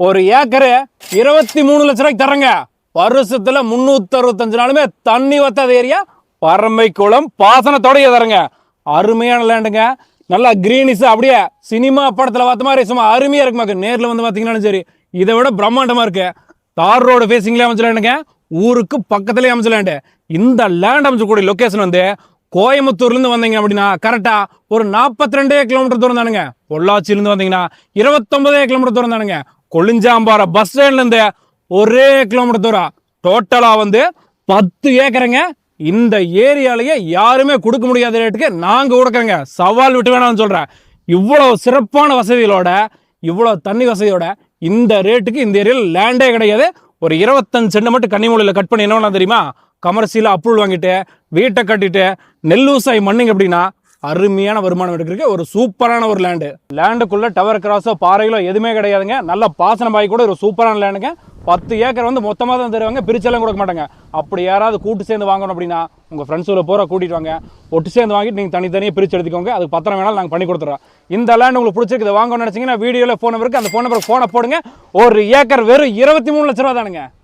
ஒரு ஏக்கரு இருபத்தி மூணு லட்ச ரூபாய்க்கு தரங்க வருஷத்துல முன்னூத்தி அறுபத்தஞ்சு நாளுமே தண்ணி வத்தாத ஏரியா பரமைக்குளம் பாசனத்தோடைய தரங்க அருமையான லேண்டுங்க நல்லா கிரீனிஸ் அப்படியே சினிமா படத்துல பார்த்த மாதிரி சும்மா அருமையா இருக்கு மக்கள் நேர்ல வந்து பாத்தீங்கன்னாலும் சரி இதை விட பிரம்மாண்டமா இருக்கு. தார் ரோடு ஃபேசிங்லேயே அமைச்சலேண்டுங்க ஊருக்கு பக்கத்துலேயே அமைச்ச லேண்டு இந்த லேண்ட் அமைச்சக்கூடிய லொக்கேஷன் வந்து கோயம்புத்தூர்லேருந்து வந்தீங்க அப்படின்னா கரெக்டாக ஒரு நாற்பத்தி ரெண்டே கிலோமீட்டர் தூரம் தானுங்க. பொள்ளாச்சியிலேருந்து வந்தீங்கன்னா இருபத்தொம்பதே கிலோமீட்டர் தூரம் தானுங்க. கொளிஞ்சாம்பாறை பஸ் ஸ்டாண்ட்லேருந்து ஒரே கிலோமீட்டர் தூரம். டோட்டலாக வந்து பத்து ஏக்கருங்க. இந்த ஏரியாலேயே யாருமே கொடுக்க முடியாத ரேட்டுக்கு நாங்கள் கொடுக்குறோங்க. சவால் விட்டு வேணாம்னு சொல்கிறேன் இவ்வளோ சிறப்பான வசதிகளோட இவ்வளோ தண்ணி வசதியோட இந்த ரேட்டுக்கு இந்த ஏரியாவில் லேண்டே கிடையாது. ஒரு இருபத்தஞ்சு சென்ட் மட்டும் கன்னிமூலையில் கட் பண்ணி என்ன தெரியுமா? கமர்சியில் அப்ரூவல் வாங்கிட்டு வீட்டை கட்டிட்டு நெல் விவசாயம் மண்ணுங்க அப்படின்னா அருமையான வருமானம் எடுக்கிறதுக்கு ஒரு சூப்பரான ஒரு லேண்டு லேண்டுக்குள்ளே டவர் கிராஸோ பாறைகளோ எதுவுமே கிடையாதுங்க. நல்ல பாசன பாய் கூட ஒரு சூப்பரான லேண்டுங்க பத்து ஏக்கர் வந்து மொத்தமாக தான் தருவாங்க பிரிச்செல்லாம் கொடுக்க மாட்டாங்க. அப்படி யாராவது கூட்டு சேர்ந்து வாங்கணும் அப்படின்னா உங்கள் ஃப்ரெண்ட்ஸோட போகிற கூட்டிகிட்டு வாங்க. ஒட்டு சேர்ந்து வாங்கிட்டு நீங்கள் தனித்தனியாக பிரித்து எடுத்துக்கோங்க. அதுக்கு பத்திரம் வேணாலும் நாங்கள் பண்ணி கொடுத்துறோம். இந்த லேண்ட் உங்களுக்கு பிடிச்சிருக்கு வாங்கணும்னு நினச்சிங்கன்னா வீடியோவில் ஃபோன் நம்பருக்கு அந்த ஃபோன் நம்பருக்கு ஃபோனை போடுங்க. ஒரு ஏக்கர் வெறும் இருபத்தி மூணு லட்ச ரூபா தானுங்க